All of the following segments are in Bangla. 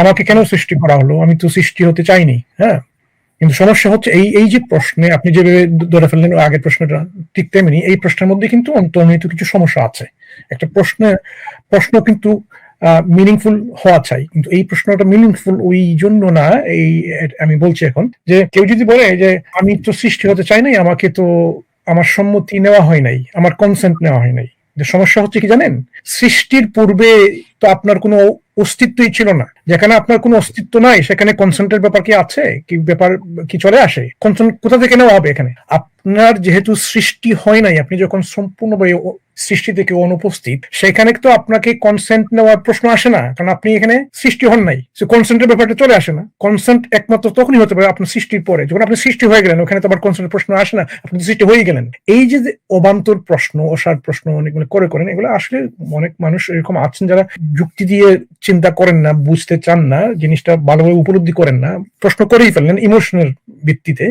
আমাকে কেন সৃষ্টি করা হলো? আমি তো সৃষ্টি হতে চাইনি হ্যাঁ? কিন্তু সমস্যা হচ্ছে এই এই যে প্রশ্নে আপনি যেভাবে ধরে ফেললেন আগের প্রশ্নটা, ঠিক তেমনি এই প্রশ্নের মধ্যে কিন্তু অন্তর্নিহিত কিছু সমস্যা আছে। একটা প্রশ্নে প্রশ্ন কিন্তু মিনিংফুল হওয়া চাই। কিন্তু এই প্রশ্নটা মিনিংফুল ওই জন্য না, এই আমি বলছি এখন যে কেউ যদি বলে যে আমি তো সৃষ্টি হতে চাই নাই, আমাকে তো আমার সম্মতি নেওয়া হয় নাই, আমার কনসেন্ট নেওয়া হয় নাই। সমস্যা হচ্ছে কি জানেন? সৃষ্টির পূর্বে তো আপনার কোনো অস্তিত্বই ছিল না। যেখানে আপনার কোনো অস্তিত্ব নাই, সেখানে কনসেন্টের ব্যাপার কি আছে? কি ব্যাপার, কি চলে আসে? কনসেন্ট কোথা থেকে নেওয়া হবে এখানে? আপনার যেহেতু সৃষ্টি হয় নাই, আপনি যখন সম্পূর্ণভাবে সৃষ্টি থেকে অনুপস্থিত, সেখানে তো আপনাকে কনসেন্ট নেওয়ার প্রশ্ন আসে না, কারণ আপনি এখানে সৃষ্টি হন নাই। কনসেন্টের ব্যাপারটা চলে আসে না। কনসেন্ট একমাত্র তখনই হতে পারে আপনার সৃষ্টির পরে। যখন আপনি সৃষ্টি হয়ে গেলেন, ওখানে তো আবার কনসেন্টের প্রশ্ন আসে না, আপনি সৃষ্টি হয়ে গেলেন। এই যে অবান্তর প্রশ্ন, অসার প্রশ্ন অনেকগুলো করে করেন, এগুলো আসলে অনেক মানুষ এরকম আছেন যারা যুক্তি দিয়ে চিন্তা করেন না, বুঝতে চান না, জিনিসটা ভালোভাবে উপলব্ধি করেন না, প্রশ্ন করেই ফেললেন ইমোশনের ভিত্তিতে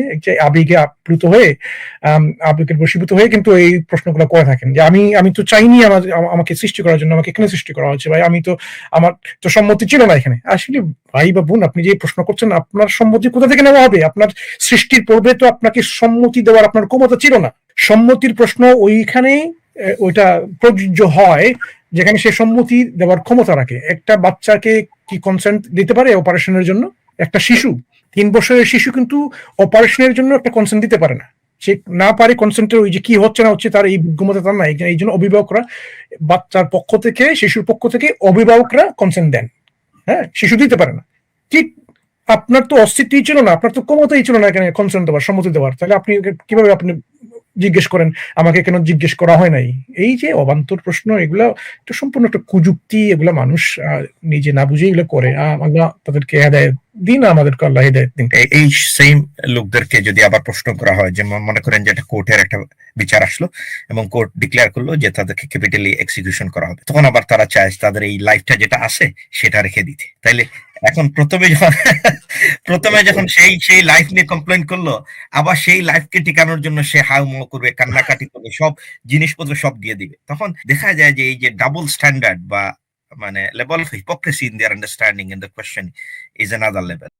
আবেগে আপ্লুত হয়ে আবেগের বশীভূত হয়ে কিন্তু এই প্রশ্নগুলো করে থাকেন। যে আমি আমি তো চাইনি আমার, আমাকে সৃষ্টি করার জন্য, আমাকে এখানে সৃষ্টি করা হয়েছে? ভাই, আমি তো, আমার তো সম্মতি ছিল না এখানে। আসলে ভাই বা বোন, আপনি যে প্রশ্ন করছেন, আপনার সম্মতি কোথা থেকে নেওয়া হবে? আপনার সৃষ্টির পূর্বে তো আপনাকে সম্মতি দেওয়ার আপনার ক্ষমতা ছিল না। সম্মতির প্রশ্ন ওইখানেই ওইটা প্রযোজ্য হয়, যেখানে সে সম্মতি দেওয়ার ক্ষমতা রাখে। একটা বাচ্চাকে কি কনসেন্ট দিতে পারে অপারেশনের জন্য? একটা শিশু। তিন বছরের শিশু কিন্তু অপারেশনের জন্য একটা কনসেন্ট দিতে পারে না। সে না পারে কনসেন্টের ওই যে কি হচ্ছে না হচ্ছে তার এই বিজ্ঞমতা তার নাই। এই জন্য অভিভাবকরা বাচ্চার পক্ষ থেকে, শিশুর পক্ষ থেকে অভিভাবকরা কনসেন্ট দেন। হ্যাঁ শিশু দিতে পারে না। ঠিক আপনার তো অস্তিত্বই ছিল না, আপনার তো ক্ষমতাই ছিল না এখানে কনসেন্ট দেওয়ার, সম্মতি দেওয়ার। তাহলে আপনি কীভাবে আপনি জিজ্ঞেস করেন, আমাকে কেন জিজ্ঞেস করা হয় নাই? এই যে অবান্তর প্রশ্ন, এগুলো একটা সম্পূর্ণ একটা কুযুক্তি, এগুলো মানুষ নিজে না বুঝে এগুলো করে। আল্লাহ তাদেরকে হেদায়ত দিন, আমাদেরকে আল্লাহ হেদায়ত দিন। এই সেম লোকদেরকে যদি আবার প্রশ্ন করা হয় যে মনে করেন যে একটা কোর্টের একটা বিচার আসলো এবং কোর্ট ডিক্লেয়ার করল যে তাদেরকে ক্যাপিটালি এক্সিকিউশন করা হবে, তখন আবার তারা চায় তাদের এই লাইফটা যেটা আছে, সেটা রেখে দিতে। তাইলে এখন প্রথমে যখন প্রথমে যখন সেই সেই লাইফ নিয়ে কমপ্লেন করল, আবার সেই লাইফকে টিকানোর জন্য সে হাউ মো করবে, কান্নাকাটি করবে, সব জিনিসপত্র সব দিয়ে দিবে। তখন দেখা যায় যে এই যে ডাবল স্ট্যান্ডার্ড বা মানে level of hypocrisy in their understanding in the question is another level